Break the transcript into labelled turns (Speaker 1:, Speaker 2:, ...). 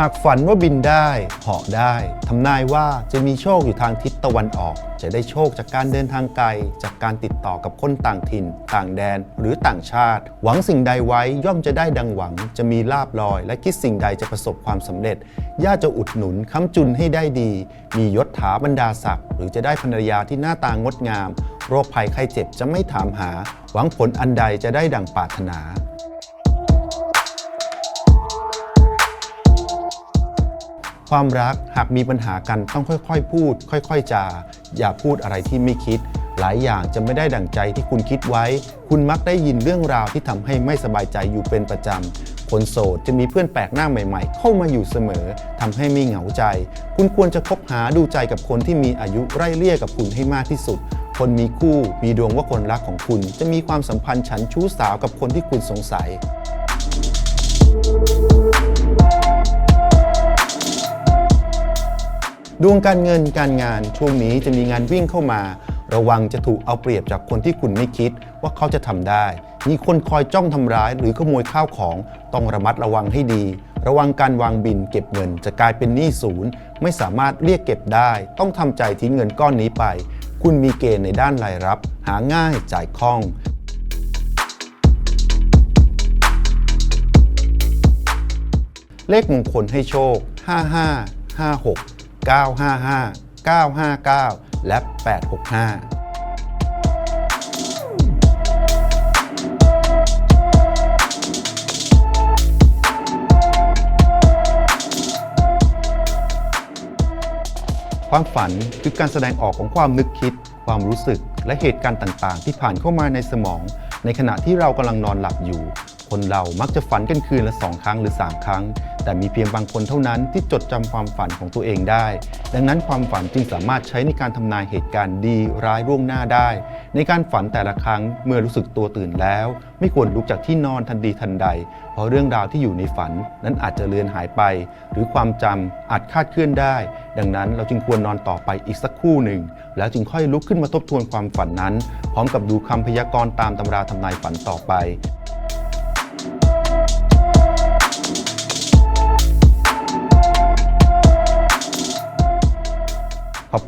Speaker 1: หากฝันว่าบินได้เหาะได้ทำนายว่าจะมีโชคอยู่ทางทิศตะวันออก จะได้โชคจากการเดินทางไกล จากการติดต่อกับคนต่างถิ่น ต่างแดนหรือต่างชาติ หวังสิ่งใดไว้ย่อมจะได้ดังหวัง จะมีลาบลอย และคิดสิ่งใดจะประสบความสำเร็จย่าจะอุดหนุนค้ำจุนให้ได้ดี มียศถาบรรดาศักดิ์หรือจะได้ภรรยาที่หน้าตางดงาม โรคภัยไข้เจ็บจะไม่ถามหา หวังผลอันใดจะได้ดังปรารถนา ความรักหากมีปัญหากันต้องค่อยๆ พูด ค่อยๆจาอย่าพูดอะไรที่ไม่คิด หลายอย่างจะไม่ได้ดั่งใจที่คุณคิดไว้ คุณมักได้ยินเรื่องราวที่ทำให้ไม่สบายใจอยู่เป็นประจำคนโสดจะมีเพื่อนแปลกหน้าใหม่ๆ เข้ามาอยู่เสมอทำให้ไม่เหงาใจ คุณควรจะคบหาดูใจกับคนที่มีอายุไร่เลี่ยกับคุณให้มากที่สุด คนมีคู่มีดวงว่าคนรักของคุณ จะมีความสัมพันธ์ฉันชู้สาวกับคนที่คุณสงสัย ดวงการเงินการงานช่วงนี้จะมีงานวิ่งเข้ามา ระวังจะถูกเอาเปรียบจากคนที่คุณไม่คิดว่าเขาจะทำได้ มีคนคอยจ้องทำร้ายหรือขโมยข้าวของต้องระมัดระวังให้ดี ระวังการวางบินเก็บเงินจะกลายเป็นหนี้ศูนย์ ไม่สามารถเรียกเก็บได้ ต้องทำใจทิ้งเงินก้อนนี้ไป คุณมีเกณฑ์ในด้านรายรับ หาง่ายจ่ายคล่องเลขมงคลให้โชค 55 56 955 959 และ 865ความฝันคือการแสดงออกของความนึกคิด ความรู้สึก และเหตุการณ์ต่างๆ ที่ผ่านเข้ามาในสมอง ในขณะที่เรากำลังนอนหลับอยู่ คนเรามักจะฝันกันคืนละสองครั้งหรือ 3 ครั้ง แต่มีเพียงบางคนเท่านั้นที่จดจำความฝันของตัวเองได้ ดังนั้นความฝันจึงสามารถใช้ในการทำนายเหตุการณ์ดีร้ายล่วงหน้าได้ ในการฝันแต่ละครั้งเมื่อรู้สึกตัวตื่นแล้ว ไม่ควรลุกจากที่นอนทันทีทันใด เพราะเรื่องราวที่อยู่ในฝันนั้นอาจจะเลือนหายไป หรือความจำอาจคาดเคลื่อนได้ ดังนั้นเราจึงควรนอนต่อไปอีกสักคู่หนึ่ง แล้วจึงค่อยลุกขึ้นมาทบทวนความฝันนั้น พร้อมกับดูคำพยากรณ์ตามตำราทำนายฝันต่อไป